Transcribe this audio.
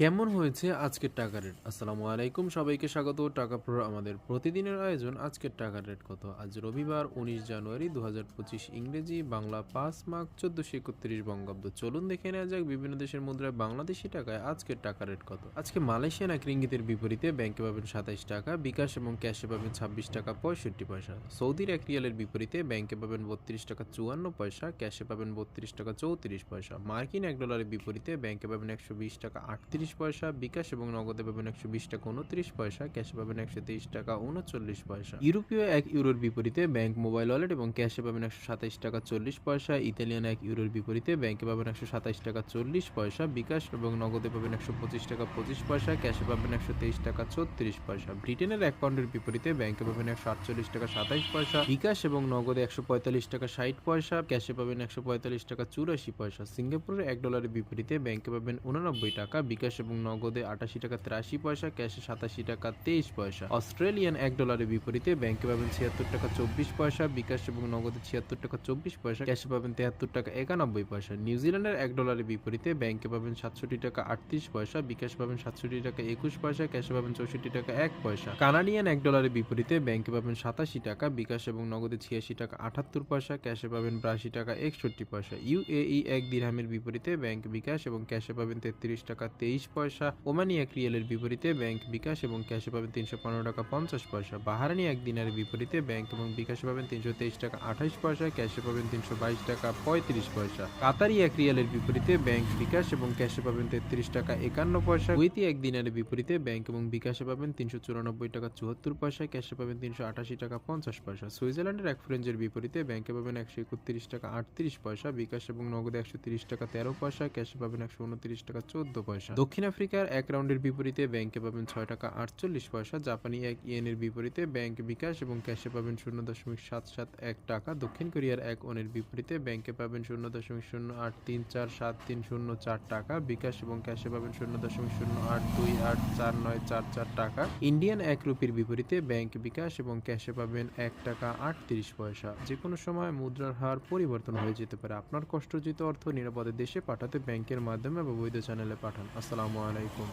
কেমন হয়েছে আজকের টাকা রেট? আসসালামু আলাইকুম, সবাইকে স্বাগত। টাকা প্রো আমাদের প্রতিদিনের আয়োজন, আজকের টাকার রেট কত? আজ রবিবার, উনিশ জানুয়ারি দু হাজার পঁচিশ ইংরেজি, বাংলা পাঁচ মার্চ চোদ্দশো একত্রিশ বঙ্গাব্দ। চলুন দেখে নেওয়া যাক, বিভিন্ন দেশের মুদ্রায় বাংলাদেশি টাকায় আজকের টাকা রেট কত? আজকে মালয়েশিয়ান এক রিঙ্গিতের বিপরীতে ব্যাংকে পাবেন সাতাইশ টাকা, বিকাশ এবং ক্যাশে পাবেন ছাব্বিশ টাকা, পঁয়ষট্টি পয়সা। সৌদির এক রিয়ালের বিপরীতে ব্যাংকে পাবেন বত্রিশ টাকা, চুয়ান্ন পয়সা, ক্যাশে পাবেন বত্রিশ টাকা, চৌত্রিশ পয়সা। মার্কিন এক ডলারের বিপরীতে ব্যাংকে পাবেন একশো বিশ টাকা, আটত্রিশ পয়সা, বিকাশ এবং নগদে পাবেন একশো বিশ টাকা উনত্রিশ পয়সা, ক্যাশে পাবেন একশো তেইশ টাকা উনচল্লিশ পয়সা। ইউরোপীয় এক ইউরোর বিপরীতে ব্যাংক মোবাইল ওয়ালেট এবং ক্যাশে পাবেন একশো সাতাইশ টাকা চল্লিশ পয়সা। ইতালিয়ান এক ইউরোর বিপরীতে ব্যাংকে পাবেন একশো সাতাইশ টাকা চল্লিশ পয়সা, বিকাশ এবং নগদে পাবেন একশো পঁচিশ টাকা পঁচিশ পয়সা, ক্যাশে পাবেন একশো তেইশ টাকা ছত্রিশ পয়সা। ব্রিটেনের এক পাউন্ডের বিপরীতে ব্যাংকে পাবেন একশো আটচল্লিশ টাকা সাতাইশ পয়সা, বিকাশ এবং নগদে একশো পঁয়তাল্লিশ টাকা ষাট পয়সা, ক্যাশে পাবেন একশো পঁয়তাল্লিশ টাকা চুরাশি পয়সা। সিঙ্গাপুরের এক ডলারের বিপরীতে ব্যাংকে পাবেন উননব্বই টাকা, বিকাশ এবং নগদে আটাশি টাকা তিরাশি পয়সা, ক্যাশে সাতাশি টাকা তেইশ পয়সা। অস্ট্রেলিয়ান এক ডলারের বিপরীতে ব্যাংকে পাবেন ছিয়াত্তর টাকা চব্বিশ পয়সা, বিকাশ এবং নগদে ছিয়াত্তর টাকা চব্বিশ পয়সা, ক্যাশে পাবেন তেহাত্তর টাকা একানব্বই পয়সা। নিউজিল্যান্ডের এক ডলারের বিপরীতে ব্যাংকে পাবেন সাতষট্টি টাকা আটত্রিশ পয়সা, বিকাশ পাবেন সাতষট্টি টাকা একুশ পয়সা, ক্যাশে পাবেন চৌষট্টি টাকা এক পয়সা। কানাডিয়ান এক ডলারের বিপরীতে ব্যাংকে পাবেন সাতাশি টাকা, বিকাশ এবং নগদে ছিয়াশি টাকা আটাত্তর পয়সা, ক্যাশে পাবেন বিরাশি টাকা একষট্টি পয়সা। ইউএই এক দিরহামের বিপরীতে ব্যাংক বিকাশ এবং ক্যাশে পাবেন তেত্রিশ টাকা তেইশ পয়সা, ওমানি এক রিয়েলের বিপরীতে ব্যাংক বিকাশ এবং ক্যাশে পাবেন তিনশো পনেরো টাকা পঞ্চাশ পয়সা। বাহারানি এক দিনের বিপরীতে ব্যাংক এবং বিকাশে পাবেন তিনশো তেইশ টাকা আঠাশ পয়সা, ক্যাশে পাবেন তিনশো বাইশ টাকা পঁয়ত্রিশ পয়সা। কাতারি এক রিয়ালের বিপরীতে ব্যাংক বিকাশ এবং ক্যাশে পাবেন তেত্রিশ টাকা একান্ন পয়সা। কুইতি এক দিনের বিপরীতে ব্যাংক এবং বিকাশে পাবেন তিনশো চুরানব্বই টাকা চুয়াত্তর পয়সা, ক্যাশে পাবেন তিনশো আটাশি টাকা পঞ্চাশ পয়সা। সুইজারল্যান্ডের এক ফ্রেঞ্জের বিপরীতে ব্যাংকে পাবেন একশো একত্রিশ টাকা আটত্রিশ পয়সা, বিকাশ এবং নগদে একশো তিরিশ টাকা তেরো পয়সা, ক্যাশে পাবেন একশো উনত্রিশ টাকা চোদ্দ পয়সা। দক্ষিণ আফ্রিকার এক রাউন্ডের বিপরীতে ব্যাংকে পাবেন ছয় টাকা আটচল্লিশ পয়সা, জাপানি এক ইয়েনের বিপরীতে ব্যাংক বিকাশ এবং ক্যাশে পাবেন শূন্য দশমিক সাত সাত এক টাকা। দক্ষিণ কোরিয়ার এক ওনের বিপরীতে ব্যাংকে পাবেন শূন্য দশমিক শূন্য আট তিন চার সাত তিন শূন্য চার টাকা, বিকাশ এবং ক্যাশে পাবেন শূন্য দশমিক শূন্য আট দুই আট চার নয় চার চার টাকা। ইন্ডিয়ান এক রুপির বিপরীতে ব্যাংক বিকাশ এবং ক্যাশে পাবেন এক টাকা আটত্রিশ পয়সা। যে কোনো সময় মুদ্রার হার পরিবর্তন হয়ে যেতে পারে। আপনার কষ্টজিত অর্থ নিরাপদে দেশে পাঠাতে ব্যাংকের মাধ্যমে বা বৈধ চ্যানেলে পাঠান। আসসালামু আলাইকুম।